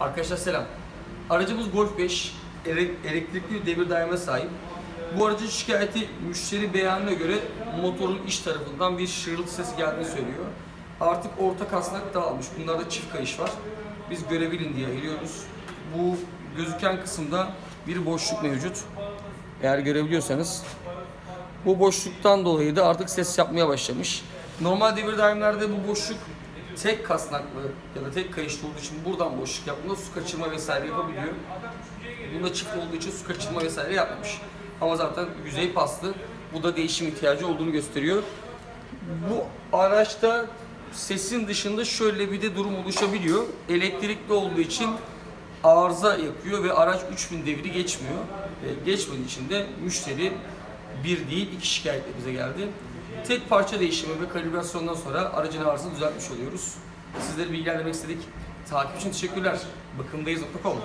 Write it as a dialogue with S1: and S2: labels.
S1: Arkadaşlar selam. Aracımız Golf 5 ele- elektrikli devir daime sahip. Bu aracın şikayeti müşteri beyanına göre motorun iç tarafından bir şırıltı sesi geldiğini söylüyor. Artık orta kasnak dağılmış. Bunlarda çift kayış var. Biz görebilin diye ayırıyoruz. Bu gözüken kısımda bir boşluk mevcut. Eğer görebiliyorsanız bu boşluktan dolayı da artık ses yapmaya başlamış. Normal devir daimlerde bu boşluk tek kasnaklı ya da tek kayışlı olduğu için buradan boşluk yaptığında su kaçırma vesaire yapabiliyor. Bunda çift olduğu için su kaçırma vesaire yapmamış. Ama zaten yüzey paslı. Bu da değişim ihtiyacı olduğunu gösteriyor. Bu araçta sesin dışında şöyle bir de durum oluşabiliyor. Elektrikli olduğu için arıza yapıyor ve araç 3000 devri geçmiyor. E, geçmediği için de müşteri bir değil iki şikayetle bize geldi. Tek parça değişimi ve kalibrasyondan sonra aracın arızasını düzeltmiş oluyoruz. Sizleri bilgilendirmek istedik. Takip için teşekkürler. Bakımdayız.com